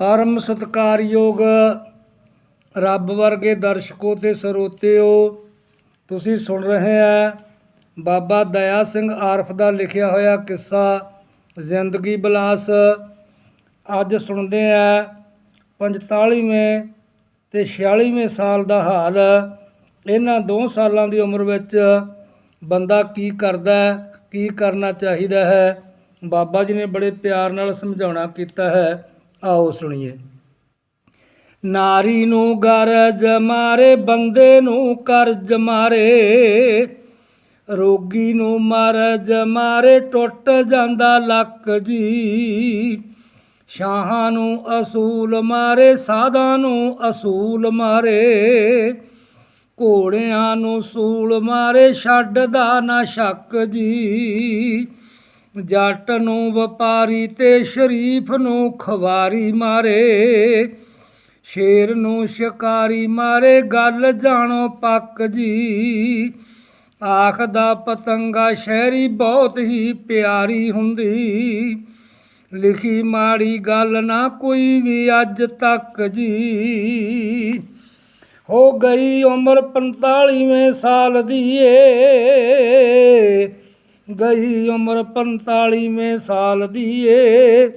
ਪਰਮ ਸਤਕਾਰਯੋਗ ਰੱਬ ਵਰਗੇ ਦਰਸ਼ਕੋ ਤੇ ਸਰੋਤਿਓ, ਤੁਸੀਂ ਸੁਣ ਰਹੇ ਆ ਬਾਬਾ ਦਇਆ ਸਿੰਘ ਆਰਫ ਦਾ ਲਿਖਿਆ ਹੋਇਆ ਕਿੱਸਾ, ਜ਼ਿੰਦਗੀ ਬਲਾਸ। ਅੱਜ ਸੁਣਦੇ ਆ 45ਵੇਂ ਤੇ 46ਵੇਂ ਸਾਲ ਦਾ ਹਾਲ। ਇਹਨਾਂ ਦੋ ਸਾਲਾਂ ਦੀ ਉਮਰ ਵਿੱਚ ਬੰਦਾ ਕੀ ਕਰਦਾ, ਕੀ ਕਰਨਾ ਚਾਹੀਦਾ ਹੈ? ਬਾਬਾ ਜੀ ਨੇ ਬੜੇ ਪਿਆਰ ਨਾਲ ਸਮਝਾਉਣਾ ਕੀਤਾ ਹੈ। ਆਓ ਸੁਣੀਏ। ਨਾਰੀ ਨੂੰ ਗਰਜ ਮਾਰੇ, ਬੰਦੇ ਨੂੰ ਕਰਜ ਮਾਰੇ। ਰੋਗੀ ਨੂੰ ਮਰਜ ਮਾਰੇ, ਟੁੱਟ ਜਾਂਦਾ ਲੱਕ ਜੀ। ਸ਼ਾਹਾਂ ਨੂੰ ਅਸੂਲ ਮਾਰੇ, ਸਾਧਾਂ ਨੂੰ ਅਸੂਲ ਮਾਰੇ। ਘੋੜਿਆਂ ਨੂੰ ਸੂਲ ਮਾਰੇ, ਛੱਡਦਾ ਨਾ ਸ਼ੱਕ ਜੀ। ਜੱਟ ਨੂੰ ਵਪਾਰੀ ਤੇ ਸ਼ਰੀਫ ਨੂੰ ਖਵਾਰੀ ਮਾਰੇ, ਸ਼ੇਰ ਨੂੰ ਸ਼ਿਕਾਰੀ ਮਾਰੇ, ਗੱਲ ਜਾਣੋ ਪੱਕ ਜੀ। ਆਖਦਾ ਪਤੰਗਾ ਸ਼ਹਿਰੀ ਬਹੁਤ ਹੀ ਪਿਆਰੀ ਹੁੰਦੀ। ਲਿਖੀ ਮਾੜੀ ਗੱਲ ਨਾ ਕੋਈ ਵੀ ਅੱਜ ਤੱਕ ਜੀ। ਹੋ ਗਈ ਉਮਰ 45ਵੇਂ ਸਾਲ ਦੀ ਏ। ਗਈ ਉਮਰ 45ਵੇਂ ਸਾਲ ਦੀ ਏ।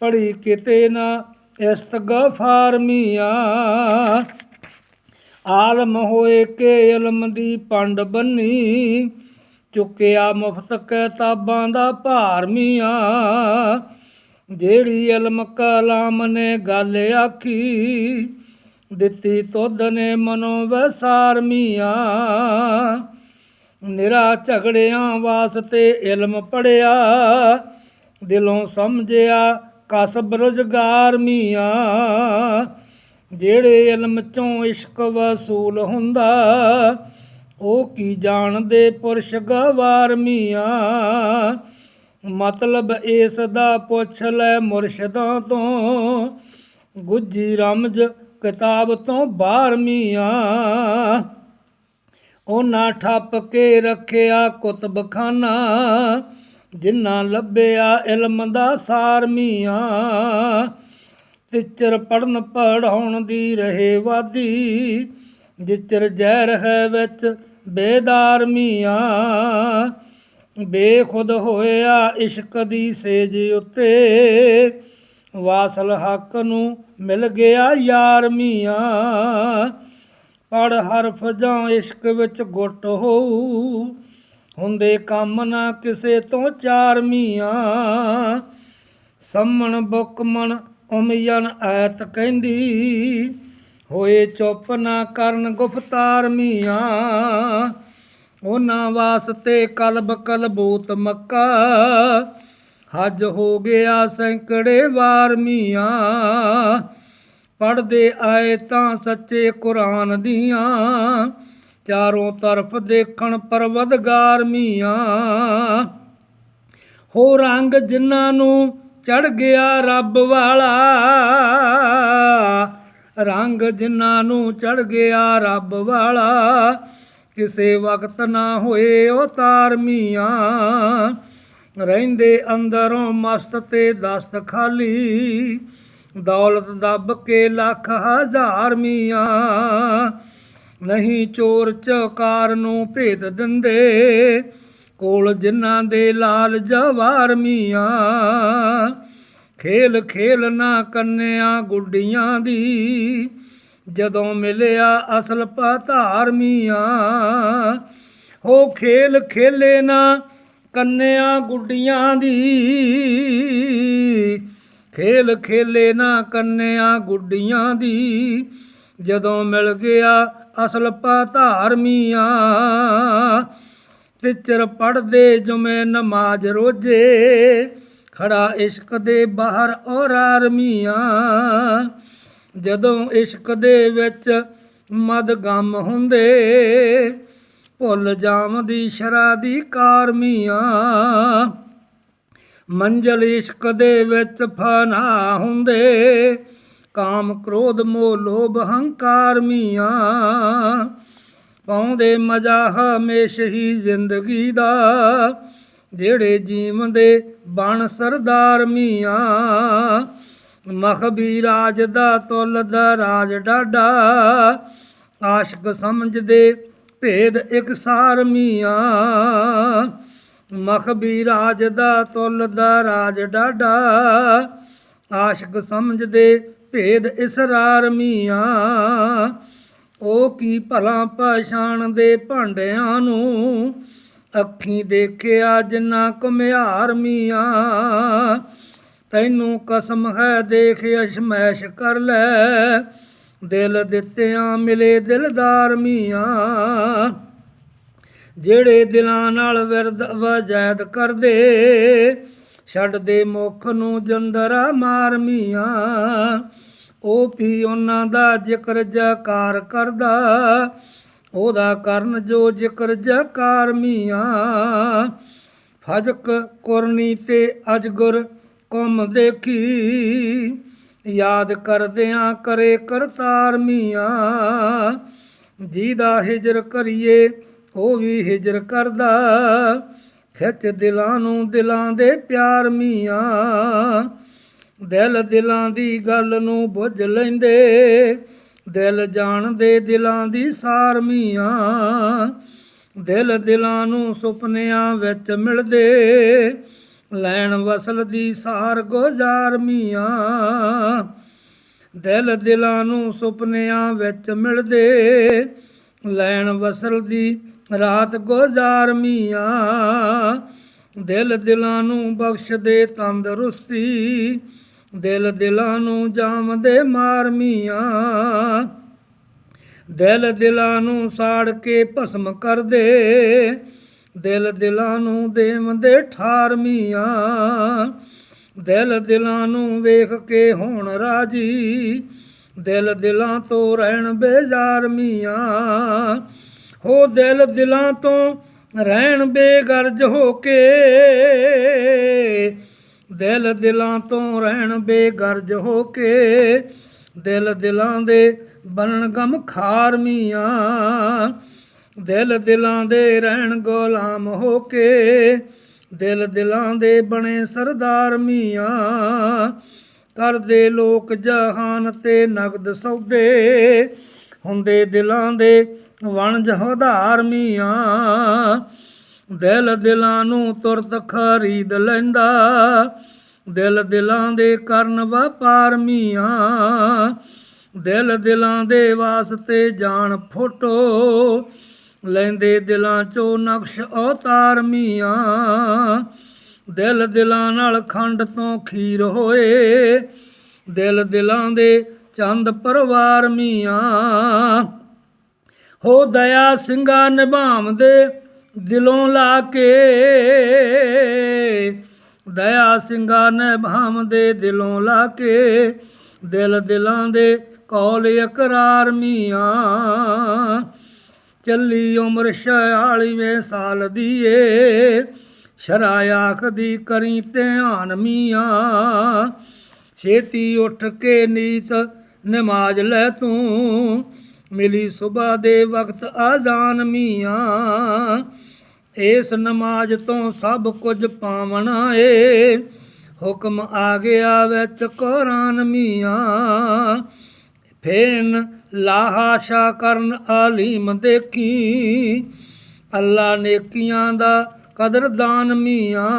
ਪੜੀ ਕਿਤੇ ਨਾ ਇਸਤਗਫਾਰ ਮੀਆਂ। ਆਲਮ ਹੋਏ ਕੇ ਇਲਮ ਦੀ ਪੰਡ ਬੰਨੀ। ਚੁੱਕਿਆ ਮੁਫਤ ਕਿਤਾਬਾਂ ਦਾ ਭਾਰ ਮੀਆਂ। ਜਿਹੜੀ ਇਲਮ ਕਲਾਮ ਨੇ ਗੱਲ ਆਖੀ, ਦਿੱਤੀ ਤੁਧ ਨੇ ਮਨੋ ਵਸਾਰ ਮੀਆਂ। ਨਿਰਾ ਝਗੜਿਆਂ ਵਾਸਤੇ ਇਲਮ ਪੜਿਆ, ਦਿਲੋਂ ਸਮਝਿਆ ਕਸਬ ਰੁਜ਼ਗਾਰ ਮੀਆਂ। ਜਿਹੜੇ ਇਲਮ ਚੋਂ ਇਸ਼ਕ ਵਸੂਲ ਹੁੰਦਾ, ਉਹ ਕੀ ਜਾਣਦੇ ਪੁਰਸ਼ ਗਵਾਰ ਮੀਆਂ? ਮਤਲਬ ਇਸ ਦਾ ਪੁੱਛ ਲੈ ਮੁਰਸ਼ਦਾਂ ਤੋਂ, ਗੁੱਜੀ ਰਮਜ ਕਿਤਾਬ ਤੋਂ ਬਾਹਰ ਮੀਆਂ। ਉਹਨਾਂ ਠੱਪ ਕੇ ਰੱਖਿਆ ਕੁਤਬਖਾਨਾ ਜਿੰਨਾ ਲੱਭਿਆ ਇਲਮ ਦਾ ਸਾਰ ਮੀਆਂ। ਤਿਚਰ ਪੜਨ ਪੜਾਉਣ ਦੀ ਰਹੇ ਵਾਦੀ, ਜਿਚਰ ਜ਼ਹਿਰ ਹੈ ਵਿੱਚ ਬੇਦਾਰ ਮੀਆਂ। ਬੇਖੁਦ ਹੋਇਆ ਇਸ਼ਕ ਦੀ ਸੇਜ ਉੱਤੇ, ਵਾਸਲ ਹੱਕ ਨੂੰ ਮਿਲ ਗਿਆ ਯਾਰ ਮੀਆਂ। ਪੜ ਹਰਫ ਜਾਂ ਇਸ਼ਕ ਵਿੱਚ ਗੁੱਟ ਹੋਊ। ਹੁੰਦੇ ਕੰਮ ਨਾ ਕਿਸੇ ਤੋਂ ਚਾਰ ਮੀਆਂ। ਸੰਮਣ ਬੁਕਮਣ ਉਮਯਨ ਐਤ ਕਹਿੰਦੀ, ਹੋਏ ਚੁੱਪ ਨਾ ਕਰਨ ਗੁਫਤਾਰ ਮੀਆਂ। ਉਹਨਾਂ ਵਾਸਤੇ ਕਲਬ ਕਲਬੂਤ ਮੱਕਾ। ਹੱਜ ਹੋ ਗਿਆ ਸੈਂਕੜੇ ਵਾਰ ਮੀਆਂ। ਪੜਦੇ ਆਏ ਤਾਂ ਸੱਚੇ ਕੁਰਾਨ ਦੀਆਂ ਚਾਰੋਂ ਤਰਫ ਦੇਖਣ ਪਰਵਦਗਾਰ ਮੀਆਂ। ਹੋ ਰੰਗ ਜਿਨ੍ਹਾਂ ਨੂੰ ਚੜ ਗਿਆ ਰੱਬ ਵਾਲਾ, ਰੰਗ ਜਿਨ੍ਹਾਂ ਨੂੰ ਚੜ ਗਿਆ ਰੱਬ ਵਾਲਾ, ਕਿਸੇ ਵਕਤ ਨਾ ਹੋਏ ਉਹ ਤਾਰ ਮੀਆਂ। ਰਹਿੰਦੇ ਅੰਦਰੋਂ ਮਸਤ ਤੇ ਦਸਤ ਖਾਲੀ ਦੌਲਤ ਦੱਬ ਕੇ ਲੱਖ ਹਜ਼ਾਰ ਮੀਆਂ। ਨਹੀਂ ਚੋਰ ਚਕਾਰ ਨੂੰ ਭੇਦ ਦਿੰਦੇ, ਕੋਲ ਜਿਨ੍ਹਾਂ ਦੇ ਲਾਲ ਜਵਾਰ ਮੀਆਂ। ਖੇਲ ਖੇਲ ਨਾ ਕੰਨਿਆ ਗੁੱਡੀਆਂ ਦੀ, ਜਦੋਂ ਮਿਲਿਆ ਅਸਲ ਪਤਾਰ ਮੀਆਂ। ਹੋ ਖੇਲ ਖੇਲੇ ਨਾ ਕੰਨਿਆ ਗੁੱਡੀਆਂ ਦੀ ਖੇਲ ਖੇਲੇ ਨਾ ਕੰਨਿਆ ਗੁੱਡੀਆਂ ਦੀ। ਜਦੋਂ ਮਿਲ ਗਿਆ ਅਸਲ ਪਾ ਧਾਰਮੀਆਂ ਤਿਚਰ ਪੜਦੇ ਜੁਮੇ ਨਮਾਜ਼ ਰੋਜੇ। ਖੜਾ ਇਸ਼ਕ ਦੇ ਬਾਹਰ ਔਰ ਆਰਮੀਆਂ ਜਦੋਂ ਇਸ਼ਕ ਦੇ ਵਿੱਚ ਮਦ ਗਮ ਹੁੰਦੇ, ਭੁੱਲ ਜਾਵਦੀ ਸ਼ਰਾ ਦੀ ਕਾਰਮੀਆਂ ਮੰਜ਼ਲ ਇਸ਼ਕ ਦੇ ਵਿੱਚ ਫਨਾ ਹੁੰਦੇ। ਕਾਮ ਕ੍ਰੋਧ ਮੋਹ ਲੋਭ ਹੰਕਾਰ ਮੀਆਂ। ਪਾਉਂਦੇ ਮਜ਼ਾ ਹਮੇਸ਼ ਹੀ ਜ਼ਿੰਦਗੀ ਦਾ। ਜਿਹੜੇ ਜੀਵਨ ਦੇ ਬਣ ਸਰਦਾਰ ਮੀਆਂ। ਮਖਬੀ ਰਾਜ ਦਾ ਤੁਲ ਦਾ ਰਾਜ ਡਾਡਾ। ਆਸ਼ਕ ਸਮਝਦੇ ਭੇਦ ਇੱਕ ਸਾਰ ਮੀਆਂ। ਮਖਬੀ ਰਾਜ ਦਾ ਤੁਲ ਦਾ ਰਾਜ ਡਾਡਾ ਆਸ਼ਕ ਸਮਝਦੇ ਭੇਦ ਇਸਰਾਰ ਮੀਆਂ। ਉਹ ਕੀ ਭਲਾ ਪਛਾਣਦੇ ਭਾਂਡਿਆਂ ਨੂੰ ਅੱਖੀਂ ਦੇਖਿਆ ਜਿੰਨਾ ਕੁਮਿਆਰ ਮੀਆਂ। ਤੈਨੂੰ ਕਸਮ ਹੈ ਦੇਖ ਅਸ਼ਮੈਸ਼ ਕਰ ਲੈ। ਦਿਲ ਦਿੱਤਿਆਂ ਮਿਲੇ ਦਿਲਦਾਰ ਮੀਆਂ। ਜਿਹੜੇ ਦਿਲਾਂ ਨਾਲ ਵਿਰਦ ਵਜੈਦ ਕਰਦੇ ਛੱਡਦੇ ਮੁਖ ਨੂੰ ਜੰਦਰਾ ਮਾਰ ਮੀਆਂ। ਉਹ ਵੀ ਉਹਨਾਂ ਦਾ ਜ਼ਿਕਰ ਜਕਾਰ ਕਰਦਾ, ਉਹਦਾ ਕਰਨ ਜੋ ਜ਼ਿਕਰ ਜਕਾਰ ਮੀਆਂ। ਫਜਕ ਕੁਰਨੀ ਤੇ ਅਜਗੁਰ ਕੌਮ ਦੇਖੀ, ਯਾਦ ਕਰਦਿਆਂ ਕਰੇ ਕਰਤਾਰ ਮੀਆਂ। ਜਿਹਦਾ ਹਿਜਰ ਕਰੀਏ ਉਹ ਵੀ ਹਿਜਰ ਕਰਦਾ। ਖਿੱਚ ਦਿਲਾਂ ਨੂੰ ਦਿਲਾਂ ਦੇ ਪਿਆਰ ਮੀਆਂ। ਦਿਲ ਦਿਲਾਂ ਦੀ ਗੱਲ ਨੂੰ ਬੁੱਝ ਲੈਂਦੇ। ਦਿਲ ਜਾਣਦੇ ਦਿਲਾਂ ਦੀ ਸਾਰ ਮੀਆਂ। ਦਿਲ ਦਿਲਾਂ ਨੂੰ ਸੁਪਨਿਆਂ ਵਿੱਚ ਮਿਲਦੇ। ਲੈਣ ਵਸਲ ਦੀ ਸਾਰ ਗੁਜ਼ਾਰ ਮੀਆਂ। ਦਿਲ ਦਿਲਾਂ ਨੂੰ ਸੁਪਨਿਆਂ ਵਿੱਚ ਮਿਲਦੇ। ਲੈਣ ਵਸਲ ਦੀ ਰਾਤ ਗੁਜ਼ਾਰ ਮੀਆਂ, ਦਿਲ ਦਿਲਾਂ ਨੂੰ ਬਖਸ਼ ਦੇ ਤੰਦਰੁਸਤੀ, ਦਿਲ ਦਿਲਾਂ ਨੂੰ ਜਾਮਦੇ ਮਾਰ ਮੀਆਂ, ਦਿਲ ਦਿਲਾਂ ਨੂੰ ਸਾੜ ਕੇ ਭਸਮ ਕਰ ਦੇ ਦਿਲ ਦਿਲਾਂ ਨੂੰ ਦੇਵਦੇ ਠਾਰ ਮੀਆਂ, ਦਿਲ ਦਿਲਾਂ ਨੂੰ ਵੇਖ ਕੇ ਹੋਣ ਰਾਜੀ, ਦਿਲ ਦਿਲਾਂ ਤੋਂ ਰਹਿਣ ਬੇਜ਼ਾਰ ਮੀਆਂ ਹੋ ਦਿਲ ਦਿਲਾਂ ਤੋਂ ਰਹਿਣ ਬੇਗਰਜ ਹੋ ਕੇ। ਦਿਲ ਦਿਲਾਂ ਤੋਂ ਰਹਿਣ ਬੇਗਰਜ ਹੋ ਕੇ। ਦਿਲ ਦਿਲਾਂ ਦੇ ਬਣਨ ਗਮ ਖਾਰ ਮੀਆਂ। ਦਿਲ ਦਿਲਾਂ ਦੇ ਰਹਿਣ ਗੁਲਾਮ ਹੋ ਕੇ। ਦਿਲ ਦਿਲਾਂ ਦੇ ਬਣੇ ਸਰਦਾਰ ਮੀਆਂ। ਕਰਦੇ ਲੋਕ ਜਹਾਨ ਤੇ ਨਗਦ ਸੌਦੇ। ਹੁੰਦੇ ਦਿਲਾਂ ਦੇ ਵਣਜ ਹਧਾਰ ਮੀਆਂ। ਦਿਲ ਦਿਲਾਂ ਨੂੰ ਤੁਰਤ ਖਰੀਦ ਲੈਂਦਾ। ਦਿਲ ਦਿਲਾਂ ਦੇ ਕਰਨ ਵਪਾਰ ਮੀਆਂ। ਦਿਲ ਦਿਲਾਂ ਦੇ ਵਾਸਤੇ ਜਾਣ ਫੋਟੋ। ਲੈਂਦੇ ਦਿਲਾਂ ਚੋਂ ਨਕਸ਼ ਅਵਤਾਰ ਮੀਆਂ। ਦਿਲ ਦਿਲਾਂ ਨਾਲ ਖੰਡ ਤੋਂ ਖੀਰ ਹੋਏ। ਦਿਲ ਦਿਲਾਂ ਦੇ ਚੰਦ ਪਰਵਾਰ ਮੀਆਂ। ਹੋ ਦਇਆ ਸਿੰਘਾ ਨਿਭਾਵਦੇ ਦਿਲੋਂ ਲਾ ਕੇ। ਦਇਆ ਸਿੰਘਾ ਨਿਭਾਵਦੇ ਦਿਲੋਂ ਲਾ ਕੇ। ਦਿਲ ਦਿਲਾਂ ਦੇ ਕੌਲ ਇਕਰਾਰ ਮੀਆਂ। ਚੱਲੀ ਉਮਰ 46ਵੇਂ ਸਾਲ ਦੀ ਏ ਸ਼ਰਾਇਆਖ ਆਖਦੀ ਕਰੀ ਧਿਆਨ ਮੀਆਂ। ਛੇਤੀ ਉੱਠ ਕੇ ਨੀਤ ਨਮਾਜ਼ ਲੈ ਤੂੰ। ਮਿਲੀ ਸਵੇਰ ਦੇ ਵਕਤ ਆਜ਼ਾਨ ਮੀਆਂ। ਇਸ ਨਮਾਜ਼ ਤੋਂ ਸਭ ਕੁਝ ਪਾਵਣਾ ਏ ਹੁਕਮ ਆ ਗਿਆ ਵਿੱਚ ਕੁਰਾਨ ਮੀਆਂ। ਫੇਨ ਲਾਹਾਸ਼ਾ ਕਰਨ ਆਲੀਮ ਦੇਖੀ। ਅੱਲਾ ਨੇਕੀਆਂ ਦਾ ਕਦਰਦਾਨ ਮੀਆਂ।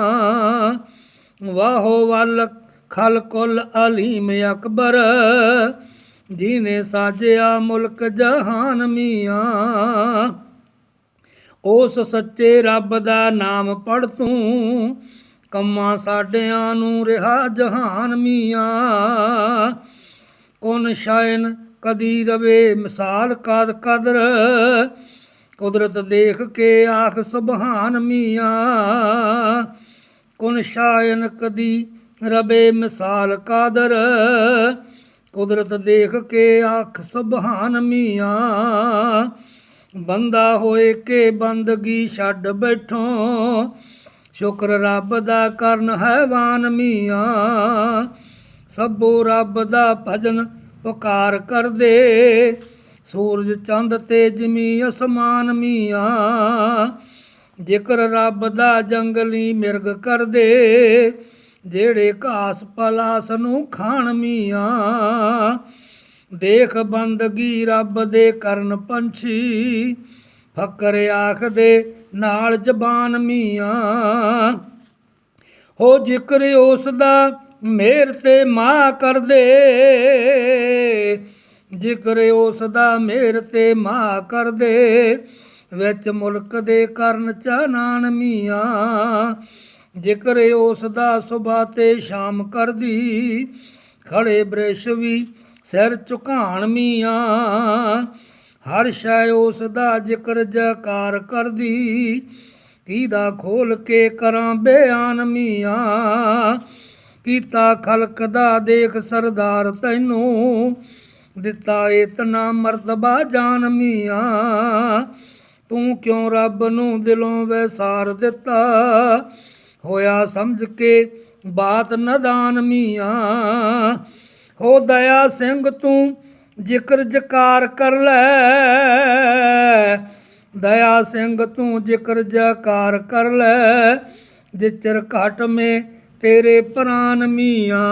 ਵਾਹੋ ਵੱਲ ਖਲ ਕੁਲ ਅਲੀਮ ਅਕਬਰ। ਜਿਨੇ ਸਾਜਿਆ ਮੁਲਕ ਜਹਾਨ ਮੀਆਂ, ਉਸ ਸੱਚੇ ਰੱਬ ਦਾ ਨਾਮ ਪੜ ਤੂੰ, ਕੰਮਾਂ ਸਾਡਿਆਂ ਨੂੰ ਰਿਹਾ ਜਹਾਨ ਮੀਆਂ। ਕੁਨ ਸ਼ਾਇਨ ਕਦੀ ਰਵੇ ਮਿਸਾਲ ਕਾਦ ਕਦਰ, ਕੁਦਰਤ ਦੇਖ ਕੇ ਆਖ ਸੁਭਾਨ ਮੀਆਂ। ਕੁਨ ਸ਼ਾਇਨ ਕਦੀ ਰਵੇ ਮਿਸਾਲ ਕਾਦਰ ਕੁਦਰਤ ਦੇਖ ਕੇ ਆਖ ਸੁਭਾਨ ਮੀਆਂ, ਬੰਦਾ ਹੋਏ ਕੇ ਬੰਦਗੀ ਛੱਡ ਬੈਠੋ। ਸ਼ੁਕਰ ਰੱਬ ਦਾ ਕਰਨ ਹੈਵਾਨ ਮੀਆਂ, ਸਭੋ ਰੱਬ ਦਾ ਭਜਨ ਪੁਕਾਰ ਕਰਦੇ। ਸੂਰਜ, ਚੰਦ ਤੇ ਜਮੀ ਅਸਮਾਨ ਮੀਆਂ, ਜ਼ਿਕਰ ਰੱਬ ਦਾ ਜੰਗਲੀ ਮਿਰਗ ਕਰਦੇ। ਜਿਹੜੇ ਘਾਸ ਪਲਾਸ ਨੂੰ ਖਾਣ ਮੀਆਂ, ਦੇਖ ਬੰਦਗੀ ਰੱਬ ਦੇ ਕਰਨ ਪੰਛੀ, ਫਕਰ ਆਖਦੇ ਨਾਲ ਜ਼ਬਾਨ ਮੀਆਂ। ਹੋ ਜ਼ਿਕਰ ਉਸ ਦਾ ਮੇਰ ਤੇ ਮਾ ਕਰਦੇ, ਜ਼ਿਕਰ ਉਸ ਦਾ ਮੇਰ ਤੇ ਮਾ ਕਰਦੇ, ਵਿੱਚ ਮੁਲਕ ਦੇ ਕਰਨ ਚਾਨਣ ਮੀਆਂ। ਜ਼ਿਕਰ ਉਸ ਦਾ ਸੁਬਾ ਤੇ ਸ਼ਾਮ ਕਰਦੀ, ਖੜੇ ਬ੍ਰਿਸ਼ ਵੀ ਸਿਰ ਝੁਕਾਣ ਮੀਆਂ। ਹਰ ਸ਼ੈ ਉਸ ਦਾ ਜ਼ਿਕਰ ਜਕਾਰ ਕਰਦੀ, ਕੀਦਾ ਖੋਲ ਕੇ ਕਰਾਂ ਬਿਆਨ ਮੀਆਂ। ਕੀਤਾ ਖਲਕ ਦਾ ਦੇਖ ਸਰਦਾਰ ਤੈਨੂੰ, ਦਿੱਤਾ ਇਤਨਾ ਮਰਤਬਾ ਜਾਨ ਮੀਆਂ। ਤੂੰ ਕਿਉਂ ਰੱਬ ਨੂੰ ਦਿਲੋਂ ਵੈਸਾਰ ਦਿੱਤਾ? ਹੋਇਆ ਸਮਝ ਕੇ ਬਾਤ ਨਦਾਨ ਮੀਆਂ। ਹੋ ਦਇਆ ਸਿੰਘ ਤੂੰ ਜ਼ਿਕਰ ਜਕਾਰ ਕਰ ਲੈ। ਦਇਆ ਸਿੰਘ ਤੂੰ ਜ਼ਿਕਰ ਜਕਾਰ ਕਰ ਲੈ। ਜਿਚਰ ਘਟ ਮੇ ਤੇਰੇ ਪ੍ਰਾਨ ਮੀਆਂ।